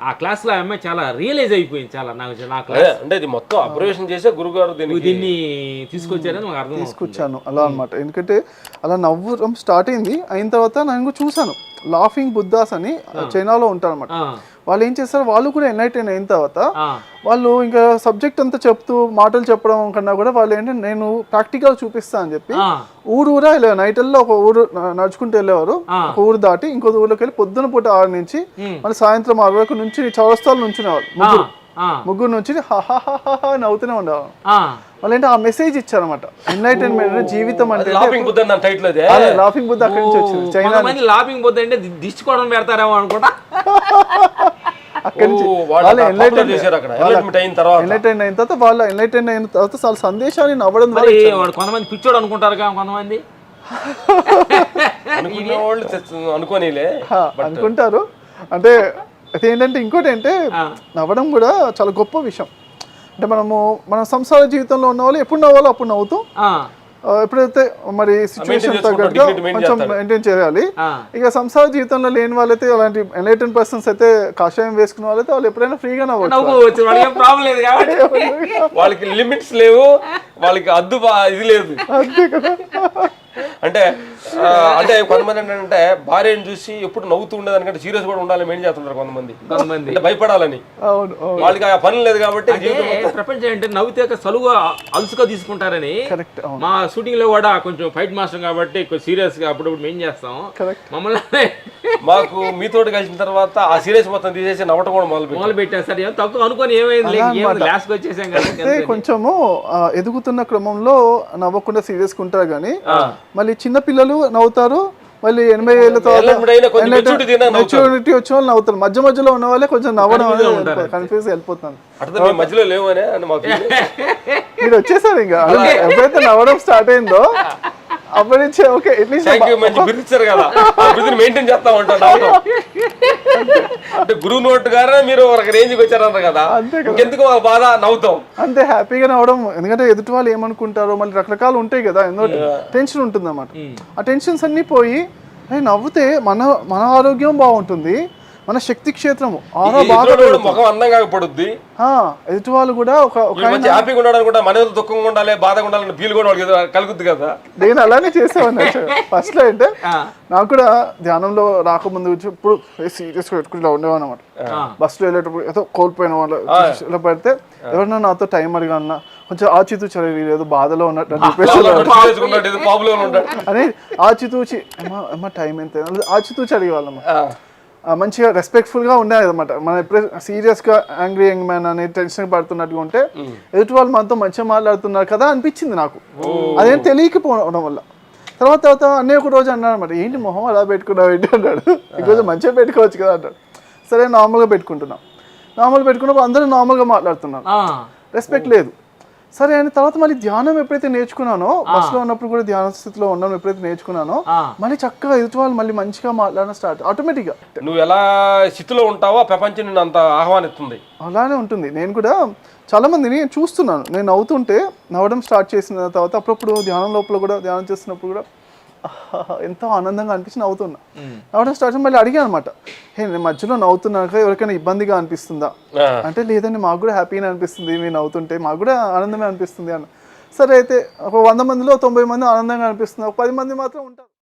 ఆ క్లాస్లో ఆ అమ్మాయి చాలా రియలైజ్ అయిపోయింది చాలా నాకు నా అదే, క్లాస్ అంటే ఇది మొత్తం అబ్జర్వేషన్ చేసే గురుగారు దీనికి దీన్ని తీసుకొచ్చారని మాకు అర్థం. తీసుకొచ్చాను అలా అన్నమాట. ఎందుకంటే అలా నవ్వడం స్టార్ట్ అయింది అయిన తర్వాత నేను కూడా చూశాను. లాఫింగ్ బుద్ధాస్ అని చైనాలో ఉంటారు అనమాట ఆ, వాళ్ళు ఏం చేస్తారు? వాళ్ళు కూడా ఎన్ఐటైన్ అయిన తర్వాత వాళ్ళు ఇంకా సబ్జెక్ట్ అంతా చెప్తూ మాటలు చెప్పడం కన్నా కూడా వాళ్ళు ఏంటంటే నేను ప్రాక్టికల్ చూపిస్తా అని చెప్పి ఊరు ఊరా ఇలా నైట్ల్లో ఒక ఊరు నడుచుకుంటూ వెళ్ళేవారు. ఒక ఊరు దాటి ఇంకో ఊర్లోకి వెళ్ళి పొద్దున పూట ఆరు నుంచి. మళ్ళీ సాయంత్రం ఆరు వరకు నుంచి చౌరస్తాలు నుంచునేవారు ఆ, ముగ్గురు. ముగ్గురు నుంచి నవ్వుతూనే ఉండేవారు ఆ. వాళ్ళు ఏంటి ఆ మెసేజ్ ఇచ్చారనమాట ఎన్లైటైన్మెంట్ జీవితం అంటే లాఫింగ్ బుద్ధ టైటిల్ అదే. లాఫింగ్ బుద్ధ అక్కడి నుంచి వచ్చింది చైనా లాభింగ్ పోతే అంటే ది- దిష్టి కొడం పెడతారేమో అనుకుంటా. అక్కడి నుంచి వాళ్ళు చేశారు అక్కడ. అయిన తర్వాత. ఎన్లైటైన్ అయిన తర్వాత వాళ్ళు ఎన్లైటైన్ అయిన తర్వాత వాళ్ళ సందేశాన్ని నవ్వడం ద్వారా కొంతమంది పిచ్చోడు అనుకుంటారు కొంతమంది. అనుకునే వాళ్ళు తెచ్చ- అనుకోనిలే. హా, అనుకుంటారు. అంటే అదేంటంటే ఇంకోటి అంటే. నవ్వడం కూడా చాలా గొప్ప విషయం. అంటే మనము మన సంసార జీవితంలో ఉన్న వాళ్ళు ఎప్పుడు నవ్వాలో అప్పుడు నవ్వుతూ ఎప్పుడైతే మరి సిచ్యువేషన్ తగ్గట్టుగా కొంచెం. మెయింటైన్ చేయాలి. ఇక సంసార జీవితంలో లేని వాళ్ళైతే అలాంటి ఎన్లైటన్ పర్సన్స్ అయితే కాషాయం వేసుకున్న వాళ్ళైతే వాళ్ళు ఎప్పుడైనా ఫ్రీగా నవ్వచ్చు. వాళ్ళకి లిమిట్స్ లేవు. వాళ్ళకి అద్దు బా- ఇది లేదు. అంటే అంటే కొంతమంది ఏంటంటే భార్యను చూసి ఎప్పుడు నవ్వుతూ ఉండేదానికంటే సీరియస్ కూడా ఉండాలని మెయిన్ చేస్తుంటారు కొంతమంది. కొంతమంది. అంటే భయపడాలని. అవును అవును. వాళ్ళకి ఆ పని లేదు కాబట్టి అంటే ప్రపంచం ఏంటంటే నవ్వితే సలుగా అలుసుగా తీసుకుంటారని. మా షూటింగ్లో కూడా కొంచెం ఫైట్ మాస్టర్ కాబట్టి సీరియస్గా అప్పుడప్పుడు మేము చేస్తాం. కరెక్ట్ మమ్మల్ని మాకు మీతోటి కలిసిన తర్వాత ఆ సీరియస్ మొత్తం తీసేసి నవ్వటం కూడా మొదలు పెట్టాం మొదలు పెట్టాం సార్ తక్కువ అనుకొని ఏమైంది? లాస్ట్ వచ్చేసాం కదా అంటే కొంచెము ఆ, ఎదుగుతున్న క్రమంలో నవ్వకుండా సీరియస్గా ఉంటారు కానీ మళ్ళీ చిన్న పిల్లలు నవ్వుతారు మళ్ళీ ఎనభై ఏళ్ళ నవ్వుతారు. మెచ్యూరిటీ వచ్చిన వాళ్ళు నవ్వుతారు. మధ్య మధ్యలో ఉన్న వాళ్ళే కొంచెం నవ్వడం అనేది కన్ఫ్యూజ్ వెళ్ళిపోతాను. మీరు వచ్చేసారు ఇంకా? ఎప్పుడైతే నవ్వడం స్టార్ట్ అయిందో అప్పటి నుంచి ఓకే యూ మంచి బిరుదు ఇచ్చారు కదా. మెయింటైన్ చేస్తా ఉంటాం నవ్వటం అంటే గురువు నోట్ గారే మీరు ఒక రేంజ్కి వచ్చారంటారు కదా. ఇంకెందుకు మాకు బాధ? నవ్వుతాం. అంతే హ్యాపీగా నవ్వడం ఎందుకంటే ఎదుటి వాళ్ళు ఏమనుకుంటారో మళ్ళీ రకరకాలు ఉంటాయి కదా ఎన్నో టెన్షన్ ఉంటుంది అన్నమాట ఆ టెన్షన్స్ అన్నీ పోయి "అరే, నవ్వుతే మన మన ఆరోగ్యం బాగుంటుంది. మన శక్తి క్షేత్రము ఆరో బాగా ముఖం అందంగా పడుద్ది. ఆ, ఎదుటి వాళ్ళు కూడా ఒక ఒక వీళ్ళు మంచి హ్యాపీగా ఉండాలని కూడా మన దుఃఖంగా ఉండాలి బాధగా ఉండాలని ఫీల్ కూడా వాళ్ళకి కలుగుద్ది కదా. నేను అలానే చేసేవాడిని ఫస్ట్లో అంటే నాకు కూడా ధ్యానంలో రాకముందు వచ్చి ఇప్పుడు సీరియస్గా పెట్టుకుంటూ ఉండేవాడు అనమాట బస్సులో వెళ్ళేటప్పుడు ఏదో కోల్పోయిన వాళ్ళు ఇలా పడితే ఎవరన్నా నాతో టైం అడిగాన్నా కొంచెం ఆచితూచి ఏదో బాధలో ఉన్నట్టు అని ఆచితూచి అమ్మా అమ్మ టైం ఎంత ఆచితూచి అడిగేవాళ్ళమ్మ మంచిగా రెస్పెక్ట్ఫుల్గా ఉండేది అనమాట మనం ఎప్పుడే సీరియస్గా యాంగ్రీ యంగ్ మ్యాన్ అని టెన్షన్ పడుతున్నట్టుగా ఉంటే ఎదుటి వాళ్ళు మనతో మంచిగా మాట్లాడుతున్నారు కదా అనిపించింది నాకు. అదేం తెలియకపోవడం వల్ల. తర్వాత తర్వాత అన్నయ్య ఒక రోజు అన్నాడు అనమాట ఏంటి మొహం అలా పెట్టుకున్నావు ఏంటి? అన్నాడు. ఇంకొంచెం మంచిగా పెట్టుకోవచ్చు కదా అంటాడు సరే నార్మల్గా పెట్టుకుంటున్నాం. నార్మల్ పెట్టుకున్నప్పుడు అందరూ నార్మల్గా మాట్లాడుతున్నారు. రెస్పెక్ట్ లేదు. సరే అని తర్వాత మళ్ళీ ధ్యానం ఎప్పుడైతే నేర్చుకున్నానో బస్సులో ఉన్నప్పుడు కూడా ధ్యాన స్థితిలో ఉన్నాను ఎప్పుడైతే నేర్చుకున్నానో మళ్ళీ చక్కగా ఎదుటి వాళ్ళు మళ్ళీ మంచిగా మాట్లాడడం స్టార్ట్ ఆటోమేటిక్గా నువ్వు ఎలా స్థితిలో ఉంటావో ప్రపంచం నిన్ను అంత ఆహ్వానిస్తుంది. అలానే ఉంటుంది. నేను కూడా చాలా మందిని చూస్తున్నాను. నేను నవ్వుతుంటే నవ్వడం స్టార్ట్ చేసిన తర్వాత అప్పుడప్పుడు ధ్యానం లోపల కూడా ధ్యానం చేస్తున్నప్పుడు కూడా ఎంతో ఆనందంగా అనిపించి నవ్వుతున్నా. నవ్వడం స్టార్ట్ మళ్ళీ అడిగాను అనమాట హే నేను మధ్యలో నవ్వుతున్నాక ఎవరికైనా ఇబ్బందిగా అనిపిస్తుందా. అంటే లేదండి మాకు కూడా హ్యాపీగా అనిపిస్తుంది మీరు నవ్వుతుంటే మాకు కూడా ఆనందమే అనిపిస్తుంది అన్న. సరే అయితే ఒక వంద మందిలో తొంభై మంది ఆనందంగా అనిపిస్తుంది ఒక పది మంది మాత్రం ఉంటారు.